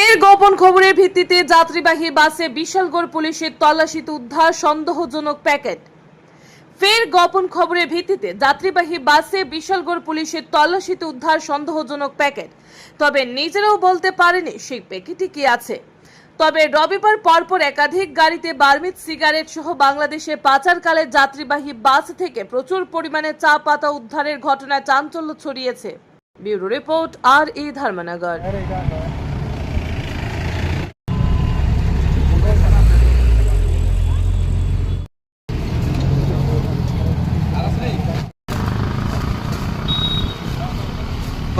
ফের গোপন খবরের ভিত্তিতে যাত্রীবাহী বাসে বিশালগড় পুলিশের তল্লাশিতে উদ্ধার সন্দেহজনক প্যাকেট। ফের গোপন খবরের ভিত্তিতে যাত্রীবাহী বাসে বিশালগড় পুলিশের তল্লাশিতে উদ্ধার সন্দেহজনক প্যাকেট। তবে নিজেরাও বলতে পারেনি সেই প্যাকেটে কি আছে। তবে রবিবার পরপর একাধিক গাড়িতে বার্মিট সিগারেট সহ বাংলাদেশে পাচারকালে যাত্রীবাহী বাস থেকে প্রচুর পরিমাণে চা পাতা উদ্ধারের ঘটনায় চাঞ্চল্য ছড়িয়েছে। ব্যুরো রিপোর্ট আর ই ধর্মনগর।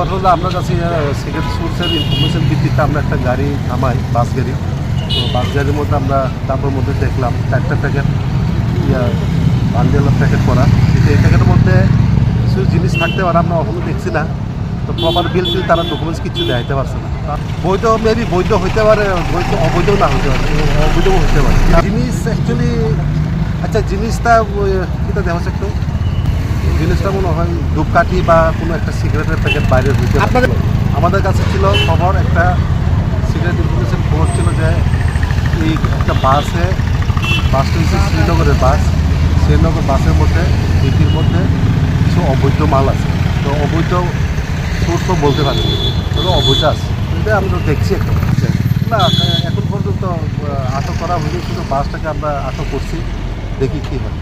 কথা হলো আপনার কাছে সিগারেট সোর্সের ইনফরমেশন ভিত্তিতে আমরা একটা গাড়ি থামাই, বাস গাড়ি। তো বাস গাড়ির মধ্যে আমরা তারপর মধ্যে দেখলাম, চারটা প্যাকেট ইয়া বান্ডেলের প্যাকেট করা। কিন্তু এই প্যাকেটের মধ্যে কিছু জিনিস থাকতে পারে, আমরা কখনো দেখছি না। তো প্রপার বিল টিল তারা ডকুমেন্টস কিছু দেখাইতে পারছে না। বৈধ মেবি বৈধ হইতে পারে, বৈধ অবৈধও না হইতে পারে অবৈধও হইতে পারে। জিনিস অ্যাকচুয়ালি আচ্ছা জিনিসটা কিটা দেখা একটু। জিনিসটা মনে হয় ধূপকাঠি বা কোনো একটা সিগারেটের প্যাকেট বাইরে পারে। আমাদের কাছে ছিল খবর একটা সিগারেট ইনফরমেশন খবর ছিল যে এই একটা বাসে বাসটা হচ্ছে শ্রীনগরের বাস। শ্রীনগর বাসের মধ্যে ডিপির মধ্যে কিছু অবৈধ মাল আছে। তো অবৈধ সোর্স তো বলতে পারি তবে অবৈধ আছে। কিন্তু আমি তো দেখছি একটা না এখন পর্যন্ত আটক করা হয়নি শুধু বাসটাকে আমরা আটক করছি দেখি কী হয়।